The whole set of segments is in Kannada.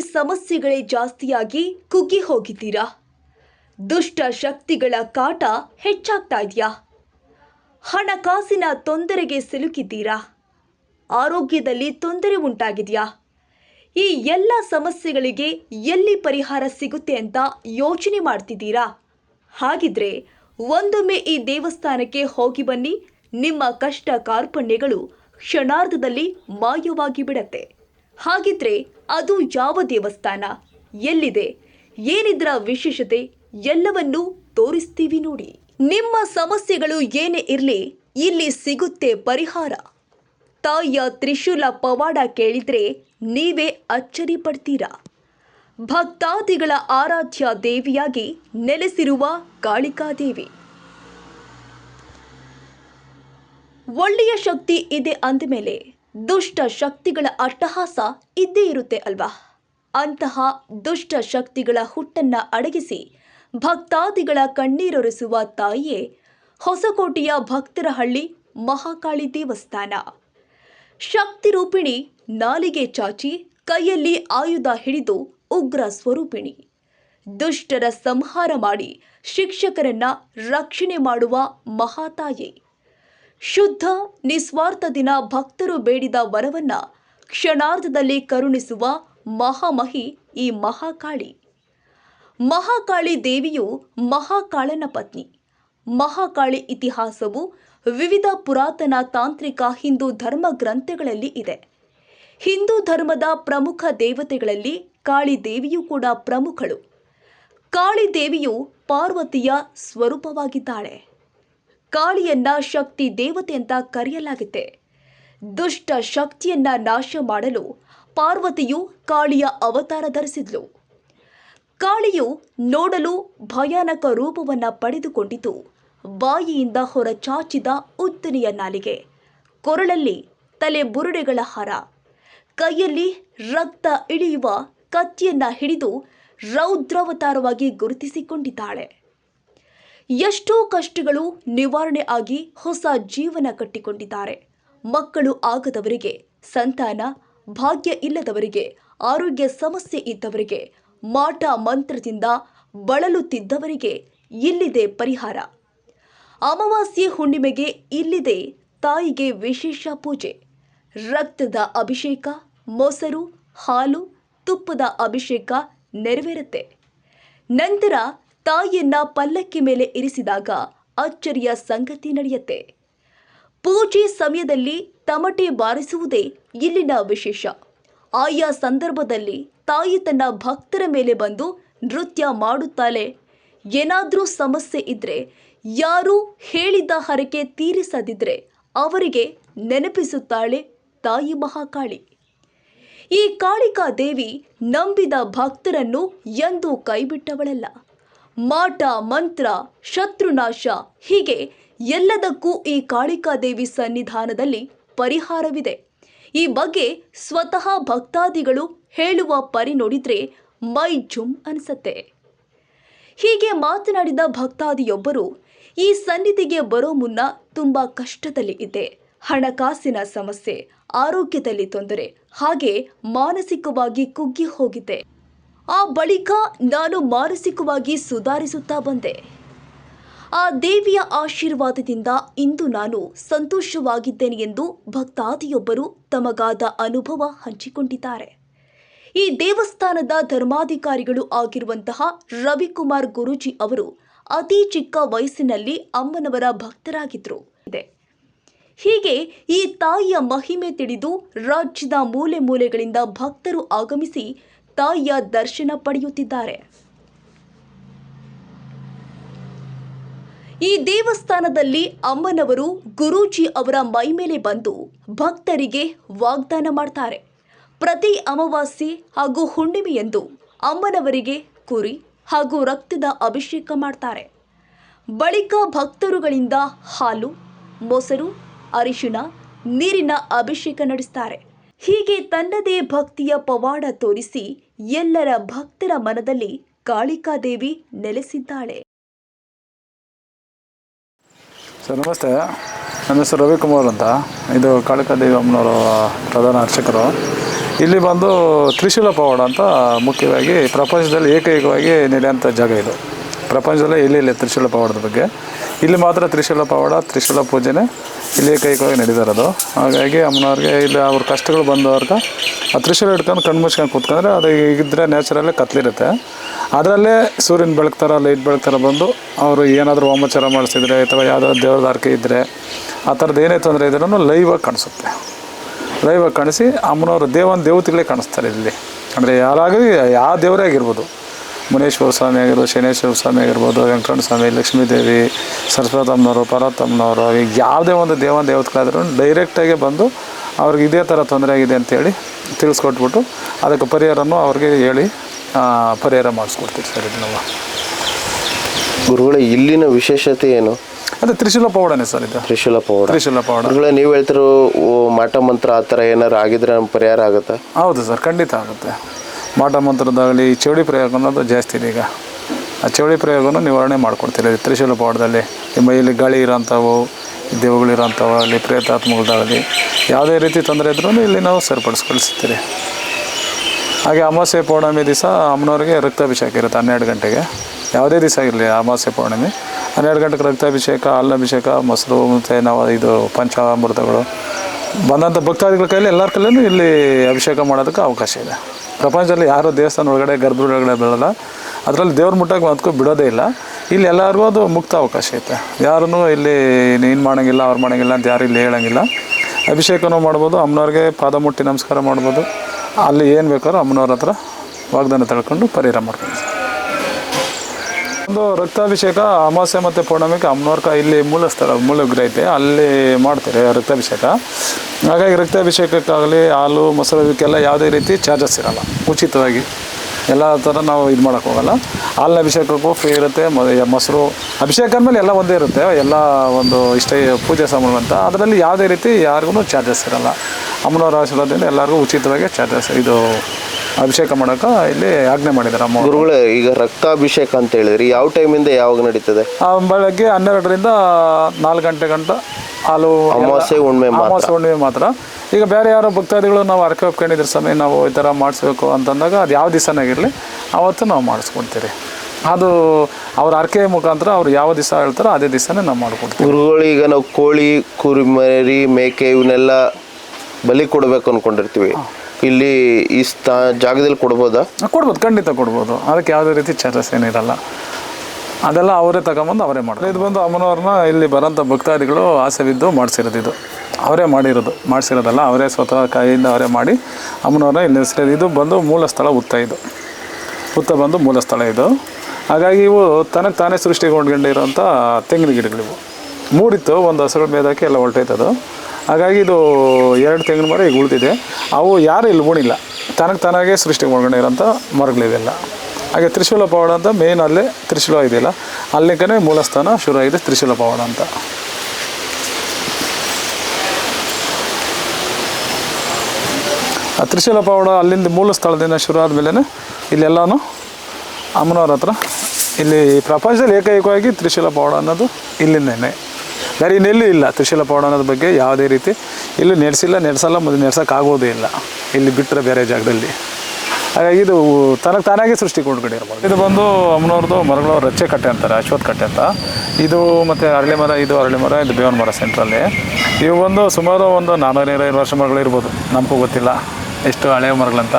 ಸಮಸ್ಯೆಗಳೇ ಜಾಸ್ತಿಯಾಗಿ ಕುಗ್ಗಿ ಹೋಗಿದ್ದೀರಾ? ದುಷ್ಟ ಶಕ್ತಿಗಳ ಕಾಟ ಹೆಚ್ಚಾಗ್ತಾ ಇದೆಯಾ? ಹಣಕಾಸಿನ ತೊಂದರೆಗೆ ಸಿಲುಕಿದ್ದೀರಾ? ಆರೋಗ್ಯದಲ್ಲಿ ತೊಂದರೆ ಉಂಟಾಗಿದೆಯಾ? ಈ ಎಲ್ಲ ಸಮಸ್ಯೆಗಳಿಗೆ ಎಲ್ಲಿ ಪರಿಹಾರ ಸಿಗುತ್ತೆ ಅಂತ ಯೋಚನೆ ಮಾಡ್ತಿದ್ದೀರಾ? ಹಾಗಿದ್ರೆ ಒಂದೊಮ್ಮೆ ಈ ದೇವಸ್ಥಾನಕ್ಕೆ ಹೋಗಿ ಬನ್ನಿ. ನಿಮ್ಮ ಕಷ್ಟ ಕಾರ್ಪಣ್ಯಗಳು ಕ್ಷಣಾರ್ಧದಲ್ಲಿ ಮಾಯವಾಗಿ ಬಿಡತ್ತೆ. ಹಾಗಿದ್ರೆ ಅದು ಯಾವ ದೇವಸ್ಥಾನ? ಎಲ್ಲಿದೆ? ಏನಿದ್ರ ವಿಶೇಷತೆ? ಎಲ್ಲವನ್ನೂ ತೋರಿಸ್ತೀವಿ ನೋಡಿ. ನಿಮ್ಮ ಸಮಸ್ಯೆಗಳು ಏನೇ ಇರಲಿ, ಇಲ್ಲಿ ಸಿಗುತ್ತೆ ಪರಿಹಾರ. ತಾಯಿಯ ತ್ರಿಶೂಲ ಪವಾಡ ಕೇಳಿದ್ರೆ ನೀವೇ ಅಚ್ಚರಿ ಪಡ್ತೀರಾ? ಭಕ್ತಾದಿಗಳ ಆರಾಧ್ಯ ದೇವಿಯಾಗಿ ನೆಲೆಸಿರುವ ಕಾಳಿಕಾದೇವಿ. ಒಳ್ಳೆಯ ಶಕ್ತಿ ಇದೆ ಅಂದಮೇಲೆ ದುಷ್ಟ ಶಕ್ತಿಗಳ ಅಟ್ಟಹಾಸ ಇದ್ದೇ ಇರುತ್ತೆ ಅಲ್ವಾ? ಅಂತಹ ದುಷ್ಟ ಶಕ್ತಿಗಳ ಹುಟ್ಟನ್ನ ಅಡಗಿಸಿ ಭಕ್ತಾದಿಗಳ ಕಣ್ಣೀರೊರೆಸುವ ತಾಯಿಯೇ ಹೊಸಕೋಟೆಯ ಭಕ್ತರಹಳ್ಳಿ ಮಹಾಕಾಳಿ ದೇವಸ್ಥಾನ. ಶಕ್ತಿ ರೂಪಿಣಿ ನಾಲಿಗೆ ಚಾಚಿ ಕೈಯಲ್ಲಿ ಆಯುಧ ಹಿಡಿದು ಉಗ್ರ ಸ್ವರೂಪಿಣಿ. ದುಷ್ಟರ ಸಂಹಾರ ಮಾಡಿ ಶಿಕ್ಷಕರನ್ನ ರಕ್ಷಣೆ ಮಾಡುವ ಮಹಾತಾಯಿ. ಶುದ್ಧ, ನಿಸ್ವಾರ್ಥ ದಿನ ಭಕ್ತರು ಬೇಡಿದ ವರವನ್ನ ಕ್ಷಣಾರ್ಧದಲ್ಲಿ ಕರುಣಿಸುವ ಮಹಾಮಹಿ ಈ ಮಹಾಕಾಳಿ. ಮಹಾಕಾಳಿ ದೇವಿಯು ಮಹಾಕಾಳನ ಪತ್ನಿ. ಮಹಾಕಾಳಿ ಇತಿಹಾಸವು ವಿವಿಧ ಪುರಾತನ ತಾಂತ್ರಿಕ ಹಿಂದೂ ಧರ್ಮ ಗ್ರಂಥಗಳಲ್ಲಿ ಇದೆ. ಹಿಂದೂ ಧರ್ಮದ ಪ್ರಮುಖ ದೇವತೆಗಳಲ್ಲಿ ಕಾಳಿ ದೇವಿಯು ಕೂಡ ಪ್ರಮುಖಳು. ಕಾಳಿ ದೇವಿಯು ಪಾರ್ವತಿಯ ಸ್ವರೂಪವಾಗಿದ್ದಾಳೆ. ಕಾಳಿಯನ್ನ ಶಕ್ತಿ ದೇವತೆ ಅಂತ ಕರೆಯಲಾಗಿದೆ ದುಷ್ಟ ಶಕ್ತಿಯನ್ನ ನಾಶ ಮಾಡಲು ಪಾರ್ವತಿಯು ಕಾಳಿಯ ಅವತಾರ ಧರಿಸಿದ್ಲು. ಕಾಳಿಯು ನೋಡಲು ಭಯಾನಕ ರೂಪವನ್ನ ಪಡೆದುಕೊಂಡಿತು. ಬಾಯಿಯಿಂದ ಹೊರಚಾಚಿದ ಉದ್ದನೆಯ ನಾಲಿಗೆ. ಕೊರಳಲ್ಲಿ ತಲೆ ಬುರುಡೆಗಳ ಹರ. ಕೈಯಲ್ಲಿ ರಕ್ತ ಇಳಿಯುವ ಕತ್ತಿಯನ್ನ ಹಿಡಿದು ರೌದ್ರಾವತಾರವಾಗಿ ಗುರುತಿಸಿಕೊಂಡಿದ್ದಾಳೆ. ಎಷ್ಟೋ ಕಷ್ಟಗಳು ನಿವಾರಣೆ ಆಗಿ ಹೊಸ ಜೀವನ ಕಟ್ಟಿಕೊಂಡಿದ್ದಾರೆ. ಮಕ್ಕಳು ಆಗದವರಿಗೆ, ಸಂತಾನ, ಭಾಗ್ಯ ಇಲ್ಲದವರಿಗೆ, ಆರೋಗ್ಯ ಸಮಸ್ಯೆ ಇದ್ದವರಿಗೆ, ಮಾಟ ಮಂತ್ರದಿಂದ ಬಳಲುತ್ತಿದ್ದವರಿಗೆ ಇಲ್ಲಿದೆ ಪರಿಹಾರ. ಅಮಾವಾಸ್ಯೆ ಹುಣ್ಣಿಮೆಗೆ ಇಲ್ಲಿದೆ ತಾಯಿಗೆ ವಿಶೇಷ ಪೂಜೆ. ರಕ್ತದ ಅಭಿಷೇಕ, ಮೊಸರು, ಹಾಲು, ತುಪ್ಪದ ಅಭಿಷೇಕ ನೆರವೇರುತ್ತೆ. ನಂತರ ತಾಯಿಯನ್ನ ಪಲ್ಲಕ್ಕಿ ಮೇಲೆ ಇರಿಸಿದಾಗ ಅಚ್ಚರಿಯ ಸಂಗತಿ ನಡೆಯುತ್ತೆ. ಪೂಜೆ ಸಮಯದಲ್ಲಿ ತಮಟೆ ಬಾರಿಸುವುದೇ ಇಲ್ಲಿನ ವಿಶೇಷ. ಆಯಾ ಸಂದರ್ಭದಲ್ಲಿ ತಾಯಿ ತನ್ನ ಭಕ್ತರ ಮೇಲೆ ಬಂದು ನೃತ್ಯ ಮಾಡುತ್ತಾಳೆ. ಏನಾದರೂ ಸಮಸ್ಯೆ ಇದ್ರೆ ಯಾರು ಹೇಳಿದ ಹರಕೆ ತೀರಿಸದಿದ್ರೆ ಅವರಿಗೆ ನೆನಪಿಸುತ್ತಾಳೆ ತಾಯಿ ಮಹಾಕಾಳಿ. ಈ ಕಾಳಿಕಾ ದೇವಿ ನಂಬಿದ ಭಕ್ತರನ್ನು ಎಂದೂ ಕೈಬಿಟ್ಟವಳಲ್ಲ. ಮಾಟ, ಮಂತ್ರ, ಶತ್ರುನಾಶ ಹೀಗೆ ಎಲ್ಲದಕ್ಕೂ ಈ ಕಾಳಿಕಾದೇವಿ ಸನ್ನಿಧಾನದಲ್ಲಿ ಪರಿಹಾರವಿದೆ. ಈ ಬಗ್ಗೆ ಸ್ವತಃ ಭಕ್ತಾದಿಗಳು ಹೇಳುವ ಪರಿ ನೋಡಿದರೆ ಮೈ ಜುಮ್ ಅನಿಸತ್ತೆ. ಹೀಗೆ ಮಾತನಾಡಿದ ಭಕ್ತಾದಿಯೊಬ್ಬರು ಈ ಸನ್ನಿಧಿಗೆ ಬರೋ ಮುನ್ನ ತುಂಬ ಕಷ್ಟದಲ್ಲಿ ಇದ್ದೆ. ಹಣಕಾಸಿನ ಸಮಸ್ಯೆ, ಆರೋಗ್ಯದಲ್ಲಿ ತೊಂದರೆ, ಹಾಗೆ ಮಾನಸಿಕವಾಗಿ ಕುಗ್ಗಿ ಹೋಗಿದ್ದೆ. ಆ ಬಳಿಕ ನಾನು ಮಾನಸಿಕವಾಗಿ ಸುಧಾರಿಸುತ್ತಾ ಬಂದೆ. ಆ ದೇವಿಯ ಆಶೀರ್ವಾದದಿಂದ ಇಂದು ನಾನು ಸಂತೋಷವಾಗಿದ್ದೇನೆ ಎಂದು ಭಕ್ತಾದಿಯೊಬ್ಬರು ತಮಗಾದ ಅನುಭವ ಹಂಚಿಕೊಂಡಿದ್ದಾರೆ. ಈ ದೇವಸ್ಥಾನದ ಧರ್ಮಾಧಿಕಾರಿಗಳು ಆಗಿರುವಂತಹ ರವಿಕುಮಾರ್ ಗುರೂಜಿ ಅವರು ಅತಿ ಚಿಕ್ಕ ವಯಸ್ಸಿನಲ್ಲಿ ಅಮ್ಮನವರ ಭಕ್ತರಾಗಿದ್ದರು ಹೀಗೆ ಈ ತಾಯಿಯ ಮಹಿಮೆ ತಿಳಿದು ರಾಜ್ಯದ ಮೂಲೆ ಮೂಲೆಗಳಿಂದ ಭಕ್ತರು ಆಗಮಿಸಿ ತಾಯಿಯ ದರ್ಶನ ಪಡೆಯುತ್ತಿದ್ದಾರೆ. ಈ ದೇವಸ್ಥಾನದಲ್ಲಿ ಅಮ್ಮನವರು ಗುರೂಜಿ ಅವರ ಮೈಮೇಲೆ ಬಂದು ಭಕ್ತರಿಗೆ ವಾಗ್ದಾನ ಮಾಡ್ತಾರೆ. ಪ್ರತಿ ಅಮಾವಾಸ್ಯೆ ಹಾಗೂ ಹುಣ್ಣಿಮೆಯಂದು ಅಮ್ಮನವರಿಗೆ ಕುರಿ ಹಾಗೂ ರಕ್ತದ ಅಭಿಷೇಕ ಮಾಡ್ತಾರೆ. ಬಳಿಕ ಭಕ್ತರುಗಳಿಂದ ಹಾಲು, ಮೊಸರು ಅರಿಶಿನ ನೀರಿನ ಅಭಿಷೇಕ ನಡೆಸ್ತಾರೆ. ಹೀಗೆ ತನ್ನದೇ ಭಕ್ತಿಯ ಪವಾಡ ತೋರಿಸಿ ಎಲ್ಲರ ಭಕ್ತರ ಮನದಲ್ಲಿ ಕಾಳಿಕಾದೇವಿ ನೆಲೆಸಿದ್ದಾಳೆ. ಸರ್, ನಮಸ್ತೆ. ನನ್ನ ಹೆಸರು ರವಿಕುಮಾರ್ ಅಂತ. ಇದು ಕಾಳಿಕಾದೇವಿ ಅಮ್ಮನವರ ಪ್ರಧಾನ ಅರ್ಚಕರು. ಇಲ್ಲಿ ಬಂದು ತ್ರಿಶೂಲ ಪವಾಡ ಅಂತ ಮುಖ್ಯವಾಗಿ ಪ್ರಪಂಚದಲ್ಲಿ ಏಕೈಕವಾಗಿ ನೆಲೆಯಂಥ ಜಾಗ ಇದು. ಪ್ರಪಂಚದಲ್ಲೇ ಎಲ್ಲಿ ತ್ರಿಶೂಲ ಪವಾಡದ ಬಗ್ಗೆ. ಇಲ್ಲಿ ಮಾತ್ರ ತ್ರಿಶೂಲ ಪವಾಡ, ತ್ರಿಶೂಲ ಪೂಜೆನೇ ಇಲ್ಲಿ ಏಕೈಕವಾಗಿ ನಡೀತಿರೋದು ಹಾಗಾಗಿ ಅಮ್ಮನವ್ರಿಗೆ ಇಲ್ಲಿ ಅವ್ರ ಕಷ್ಟಗಳು ಬಂದವ್ರಿಗೆ ಆ ತ್ರಿಶೂಲ ಹಿಡ್ಕೊಂಡು ಕಣ್ಣು ಮುಚ್ಕೊಂಡು ಕೂತ್ಕೊಂಡ್ರೆ ಅದು ಇದ್ರೆ ನ್ಯಾಚುರಲ್ಲೇ ಕತ್ಲಿರುತ್ತೆ. ಅದರಲ್ಲೇ ಸೂರ್ಯನ ಬೆಳಗ್ತಾರ, ಲೈಟ್ ಬೆಳಗ್ತಾರ ಬಂದು ಅವರು ಏನಾದರೂ ಹೋಮಚಾರ ಮಾಡಿಸಿದ್ರೆ ಅಥವಾ ಯಾವುದಾದ್ರು ದೇವ್ರದ ಆರ್ಕೆ ಇದ್ದರೆ ಆ ಥರದ್ದು ಏನೇ ತೊಂದರೆ ಇದ್ರೂ ಲೈವಾಗಿ ಕಾಣಿಸುತ್ತೆ. ಲೈವಾಗಿ ಕಾಣಿಸಿ ಅಮ್ಮನವರು ದೇವನ ದೇವತೆಗಳೇ ಕಾಣಿಸ್ತಾರೆ ಇಲ್ಲಿ. ಅಂದರೆ ಯಾರಾಗಲಿ ಯಾವ ದೇವರೇ ಆಗಿರ್ಬೋದು. ಮುನೇಶ್ವರ ಸ್ವಾಮಿ ಆಗಿರ್ಬೋದು ಶನೇಶ್ವರ ಸ್ವಾಮಿ ಆಗಿರ್ಬೋದು ವೆಂಕಟರಮಣ ಸ್ವಾಮಿ ಲಕ್ಷ್ಮೀದೇವಿ ಸರಸ್ವತಮ್ಮನವರು ಪರತಮ್ಮನವರು ಈಗ ಯಾವುದೇ ಒಂದು ದೇವನ ದೇವತೆಗಳಾದ್ರೂ ಡೈರೆಕ್ಟಾಗಿ ಬಂದು ಅವ್ರಿಗೆ ಇದೇ ಥರ ತೊಂದರೆ ಆಗಿದೆ ಅಂತೇಳಿ ತಿಳಿಸ್ಕೊಟ್ಬಿಟ್ಟು ಅದಕ್ಕೆ ಪರಿಹಾರನೂ ಅವ್ರಿಗೆ ಹೇಳಿ ಪರಿಹಾರ ಮಾಡಿಸ್ಕೊಡ್ತೀವಿ ಸರ್ ಇದು ನಾವು. ಗುರುಗಳೇ ಇಲ್ಲಿನ ವಿಶೇಷತೆ ಏನು? ಅದೇ ತ್ರಿಶೂಲ ಪೌಡನೆ ಸರ್ ಇದು. ತ್ರಿಶೂಲ ಪೌಡ ತ್ರಿಶೂಲ ಪೌಡ ಗುರುಗಳೇ ನೀವು ಹೇಳ್ತಿರೋ ಓ, ಮಾಟ ಮಂತ್ರ ಆ ಥರ ಏನಾರು ಆಗಿದ್ರೆ ಪರಿಹಾರ ಆಗುತ್ತಾ? ಹೌದು ಸರ್ ಖಂಡಿತ ಆಗುತ್ತೆ. ಮಾಟ ಮಂತ್ರದಾಗಲಿ, ಚೌಡಿ ಪ್ರಯೋಗ ಅನ್ನೋದು ಜಾಸ್ತಿ ಇದೆ ಈಗ. ಆ ಚೌಡಿ ಪ್ರಯೋಗನೂ ನಿವಾರಣೆ ಮಾಡ್ಕೊಡ್ತೀರಿ. ತ್ರಿಶೂಲ ಪಾಠದಲ್ಲಿ ನಿಮ್ಮ ಇಲ್ಲಿ ಗಾಳಿ ಇರೋಂಥವು ದೇವಗಳಿರೋಂಥವು ಅಲ್ಲಿ ಪ್ರೇತಾತ್ಮಗಳದಾಗಲಿ ಯಾವುದೇ ರೀತಿ ತೊಂದರೆ ಇದ್ರೂ ಇಲ್ಲಿ ನಾವು ಸರಿಪಡಿಸ್ಕೊಳಿಸ್ತೀರಿ ಹಾಗೆ ಅಮಾವಾಸ್ಯೆ ಪೌರ್ಣಮಿ ದಿವಸ ಅಮ್ಮನವ್ರಿಗೆ ರಕ್ತಾಭಿಷೇಕ ಇರುತ್ತೆ ಹನ್ನೆರಡು ಗಂಟೆಗೆ. ಯಾವುದೇ ದಿವಸ ಇರಲಿ ಅಮಾವಾಸ್ಯೆ ಪೌರ್ಣಮಿ. ಹನ್ನೆರಡು ಗಂಟೆಗೆ ರಕ್ತಾಭಿಷೇಕ ಹಾಲಭಿಷೇಕ ಮೊಸರು, ಮತ್ತು ನಾವು ಇದು ಪಂಚಾಮೃತಗಳು ಬಂದಂಥ ಭಕ್ತಾದಿಗಳ ಕೈಯಲ್ಲಿ ಎಲ್ಲರ ಕೈಲೂ ಇಲ್ಲಿ ಅಭಿಷೇಕ ಮಾಡೋದಕ್ಕೆ ಅವಕಾಶ ಇದೆ. ಪ್ರಪಂಚದಲ್ಲಿ ಯಾರು ದೇವಸ್ಥಾನ ಒಳಗಡೆ ಗರ್ಭ ಒಳಗಡೆ ಬೀಳಲ್ಲ. ಅದರಲ್ಲಿ ದೇವ್ರ ಮುಟ್ಟಕ್ಕೆ ಅದಕ್ಕೂ ಬಿಡೋದೇ ಇಲ್ಲ. ಇಲ್ಲಿ ಎಲ್ಲರಿಗೂ ಅದು ಮುಕ್ತ ಅವಕಾಶ ಐತೆ. ಯಾರೂ ಇಲ್ಲಿ ನೀನು ಮಾಡೋಂಗಿಲ್ಲ, ಅವ್ರು ಮಾಡೋಂಗಿಲ್ಲ ಅಂತ ಯಾರು ಇಲ್ಲಿ ಹೇಳೋಂಗಿಲ್ಲ. ಅಭಿಷೇಕನೂ ಮಾಡ್ಬೋದು, ಅಮ್ಮನವ್ರಿಗೆ ಪಾದ ಮುಟ್ಟಿ ನಮಸ್ಕಾರ ಮಾಡ್ಬೋದು. ಅಲ್ಲಿ ಏನು ಬೇಕಾದ್ರೂ ಅಮ್ಮನವ್ರ ಹತ್ರ ವಾಗ್ದಾನ ತಳ್ಕೊಂಡು ಪರಿಹಾರ ಮಾಡ್ಕೊಂಡು ಒಂದು ರಕ್ತಾಭಿಷೇಕ ಅಮಾವಾಸ್ಯೆ ಮತ್ತು ಪೌರ್ಣಮಿಗೆ ಅಮ್ನೋರ್ಕ ಇಲ್ಲಿ ಮೂಲ ಸ್ಥಳ, ಮೂಲ ವಿಗ್ರಹ ಐತೆ. ಅಲ್ಲಿ ಮಾಡ್ತಾರೆ ರಕ್ತಾಭಿಷೇಕ. ಹಾಗಾಗಿ ರಕ್ತಾಭಿಷೇಕಕ್ಕಾಗಲಿ ಹಾಲು, ಮೊಸರು ಇದಕ್ಕೆಲ್ಲ ಯಾವುದೇ ರೀತಿ ಚಾರ್ಜಸ್ ಇರಲ್ಲ. ಉಚಿತವಾಗಿ ಎಲ್ಲ ಥರ ನಾವು ಇದು ಮಾಡೋಕ್ಕೋಗಲ್ಲ ಹಾಲಿನ ಅಭಿಷೇಕಕ್ಕೂ ಫ್ರೀ ಇರುತ್ತೆ. ಮೊಸರು ಅಭಿಷೇಕ ಅಂದಮೇಲೆ ಎಲ್ಲ ಒಂದೇ ಇರುತ್ತೆ. ಎಲ್ಲ ಒಂದು ಇಷ್ಟ ಪೂಜೆ ಸಾಮಾನು ಅಂತ. ಅದರಲ್ಲಿ ಯಾವುದೇ ರೀತಿ ಯಾರಿಗೂ ಚಾರ್ಜಸ್ ಇರಲ್ಲ. ಅಮ್ಮನವರ ಆಶೀರ್ವಾದದಿಂದ ಎಲ್ಲರಿಗೂ ಉಚಿತವಾಗಿ ಚಾರ್ಜಸ್ ಇದು ಅಭಿಷೇಕ ಮಾಡೋಕೆ ಇಲ್ಲಿ ಆಜ್ಞೆ ಮಾಡಿದ್ದಾರೆ ಅಮ್ಮ ಗುರುಗಳೇ ಈಗ ರಕ್ತಾಭಿಷೇಕ ಅಂತ ಹೇಳಿದ್ರಿ ಯಾವ ಟೈಮಿಂದ ಯಾವಾಗ ನಡೀತದೆ? ಆ, ಬೆಳಗ್ಗೆ ಹನ್ನೆರಡರಿಂದ ನಾಲ್ಕು ಗಂಟೆ ಗಂಟ ಹಾಲು ಅಮಾವಾಸ್ಯೆ ಹುಣ್ಣಿಮೆ ಮಾತ್ರ. ಅಮಾವಾಸ್ಯೆ ಹುಣ್ಣಿಮೆ ಮಾತ್ರ. ಈಗ ಬೇರೆ ಯಾರೋ ಭಕ್ತಾದಿಗಳು ನಾವು ಅರ್ಕೆ ಒಪ್ಕೊಂಡಿದ್ರ ಸಮಯ ನಾವು ಈ ಥರ ಮಾಡಿಸ್ಬೇಕು ಅಂತಂದಾಗ ಅದು ಯಾವ ದಿವಸನಾಗಿರಲಿ ಅವತ್ತು ನಾವು ಮಾಡಿಸ್ಕೊಡ್ತೀರಿ. ಅದು ಅವ್ರ ಅರ್ಕೆ ಮುಖಾಂತರ ಅವ್ರು ಯಾವ ದಿವಸ ಹೇಳ್ತಾರೋ ಅದೇ ದಿವಸನೇ ನಾವು ಮಾಡ್ಕೊಡ್ತೀವಿ. ಗುರುಗಳು ಈಗ ನಾವು ಕೋಳಿ ಕುರಿಮರಿ ಮೇಕೆ ಇವನ್ನೆಲ್ಲ ಬಲಿ ಕೊಡಬೇಕು ಅನ್ಕೊಂಡಿರ್ತೀವಿ. ಇಲ್ಲಿ ಈ ಸ್ಥಾ, ಜಾಗದಲ್ಲಿ ಕೊಡ್ಬೋದಾ? ಕೊಡ್ಬೋದು, ಖಂಡಿತ ಕೊಡ್ಬೋದು. ಅದಕ್ಕೆ ಯಾವುದೇ ರೀತಿ ಚಾರ್ಜಸ್ ಏನಿರಲ್ಲ ಅದೆಲ್ಲ ಅವರೇ ತಗೊಂಬಂದು ಅವರೇ ಮಾಡ್ತಾರೆ. ಇದು ಬಂದು ಅಮ್ಮನವ್ರನ್ನ ಇಲ್ಲಿ ಬರೋಂಥ ಭಕ್ತಾದಿಗಳು ಆಸೆವಿದ್ದು ಮಾಡಿಸಿರೋದು ಇದು. ಅವರೇ ಮಾಡಿರೋದು. ಮಾಡಿಸಿರೋದಲ್ಲ, ಅವರೇ ಸ್ವತಃ ಕೈಯಿಂದ ಅವರೇ ಮಾಡಿ ಅಮ್ಮನವ್ರನ್ನ ಇಲ್ಲಿ ನಿಲ್ಸಿರೋದು. ಇದು ಬಂದು ಮೂಲ ಸ್ಥಳ ಉತ್ತ ಇದು. ಉತ್ತ ಬಂದು ಮೂಲ ಸ್ಥಳ ಇದು. ಹಾಗಾಗಿ ಇವು ತನಗೆ ತಾನೇ ಸೃಷ್ಟಿಗೊಂಡ್ಕೊಂಡಿರೋಂಥ ತೆಂಗಿನ ಗಿಡಗಳಿವು. ಮೂಡಿತ್ತು, ಒಂದು ಹಸುಗಳ ಮೇದಕ್ಕೆ ಎಲ್ಲ ಹೊರಟೈತದು ಹಾಗಾಗಿ ಇದು ಎರಡು ತೆಂಗಿನ ಮರ ಈಗ ಉಳಿದಿದೆ. ಅವು ಯಾರು ಇಲ್ಲಿ ಉಣಿಲ್ಲ. ತನಗೆ ತಾನಾಗೆ ಸೃಷ್ಟಿಗೊಂಡ್ಕೊಂಡಿರೋಂಥ ಮರಗಳಿವೆಲ್ಲ ಹಾಗೆ ತ್ರಿಶೂಲ ಪವಾಡ ಅಂತ ಮೇನ್ ಅಲ್ಲೇ ತ್ರಿಶೂಲ ಇದೆಯಲ್ಲ ಮೂಲ ಸ್ಥಾನ ಶುರು ಆಗಿದೆ ತ್ರಿಶೂಲ ಪವಾಡ ಅಂತ. ಆ ತ್ರಿಶೂಲ ಪವಾಡ ಅಲ್ಲಿಂದ ಮೂಲ ಸ್ಥಳದಿಂದ ಶುರು ಆದಮೇಲೆ ಇಲ್ಲೆಲ್ಲನೂ ಅಮ್ಮನವ್ರ ಹತ್ರ ಇಲ್ಲಿ ಪ್ರಪಂಚದಲ್ಲಿ ಏಕೈಕವಾಗಿ ತ್ರಿಶೂಲ ಪವಾಡ ಅನ್ನೋದು ಇಲ್ಲಿಂದನೇ. ಬೇರೆ ಇನ್ನೆಲ್ಲೂ ಇಲ್ಲ. ತ್ರಿಶೂಲ ಪೌಡನದ ಬಗ್ಗೆ ಯಾವುದೇ ರೀತಿ ಇಲ್ಲಿ ನಡೆಸಿಲ್ಲ, ನಡೆಸಲ್ಲ, ಮತ್ತು ನೆಡ್ಸೋಕ್ಕಾಗೋದೇ ಇಲ್ಲ. ಇಲ್ಲಿ ಬಿಟ್ಟರೆ ಬೇರೆ ಜಾಗದಲ್ಲಿ. ಹಾಗಾಗಿ ಇದು ತನಗೆ ತಾನಾಗೆ ಸೃಷ್ಟಿ ಇರ್ಬೋದು ಇದು ಬಂದು ಅಮ್ಮನವ್ರದ್ದು ಮರಗಳು ರಚ್ಚೆ ಕಟ್ಟೆ ಅಂತಾರೆ ಅಶ್ವತ್ ಕಟ್ಟೆ ಅಂತ. ಇದು ಮತ್ತು ಅರಳಿ ಮರ ಇದು ಅರಳಿ ಮರ ಇದು ಬೇವನ ಮರ ಸೆಂಟ್ರಲ್ಲಿ ಇವು ಬಂದು ಸುಮಾರು ಒಂದು ನಾನ್ನೂರ ಐದು ವರ್ಷ ಮರಗಳು ಇರ್ಬೋದು. ನಮಗೂ ಗೊತ್ತಿಲ್ಲ ಎಷ್ಟು ಹಳೆಯ ಮರಗಳಂತ.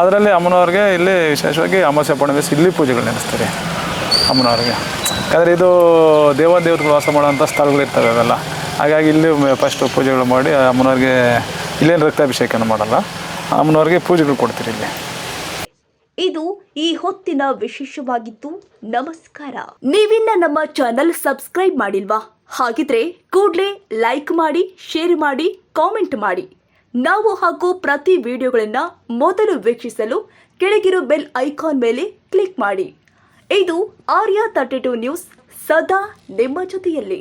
ಅದರಲ್ಲಿ ಅಮ್ಮನವ್ರಿಗೆ ಇಲ್ಲಿ ವಿಶೇಷವಾಗಿ ಅಮಾವಾಸ್ಯೆ, ಪೌರ್ಣಮಿ, ಇಲ್ಲಿ ಪೂಜೆಗಳು ನಡೆಸ್ತಾರೆ ಅಮ್ಮನವ್ರಿಗೆ. ಯಾಕಂದರೆ ಇದು ದೇವ ದೇವತೆಗಳು ವಾಸ ಮಾಡೋಂಥ ಸ್ಥಳಗಳಿರ್ತವೆ ಅವೆಲ್ಲ. ಹಾಗಾಗಿ ಇಲ್ಲಿ ಫಸ್ಟ್ ಪೂಜೆಗಳು ಮಾಡಿ ಅಮ್ಮನವ್ರಿಗೆ ಇಲ್ಲೇನು ರಕ್ತಾಭಿಷೇಕನ ಮಾಡಲ್ಲ. ಅಮ್ಮನವ್ರಿಗೆ ಪೂಜೆಗಳು ಕೊಡ್ತೀರಿ ಇಲ್ಲಿ. ಇದು ಈ ಹೊತ್ತಿನ ವಿಶೇಷವಾಗಿತ್ತು ನಮಸ್ಕಾರ. ನೀವಿನ್ನ ನಮ್ಮ ಚಾನೆಲ್ ಸಬ್ಸ್ಕ್ರೈಬ್ ಮಾಡಿಲ್ವಾ? ಹಾಗಿದ್ರೆ ಕೂಡಲೇ ಲೈಕ್ ಮಾಡಿ ಶೇರ್ ಮಾಡಿ ಕಾಮೆಂಟ್ ಮಾಡಿ. ನಾವು ಹಾಗೂ ಪ್ರತಿ ವಿಡಿಯೋಗಳನ್ನ ಮೊದಲು ವೀಕ್ಷಿಸಲು ಕೆಳಗಿರೋ ಬೆಲ್ ಐಕಾನ್ ಮೇಲೆ ಕ್ಲಿಕ್ ಮಾಡಿ. ಇದು ಆರ್ಯ ತರ್ಟಿ ಟು ನ್ಯೂಸ್ ಸದಾ ನಿಮ್ಮ ಜೊತೆಯಲ್ಲಿ.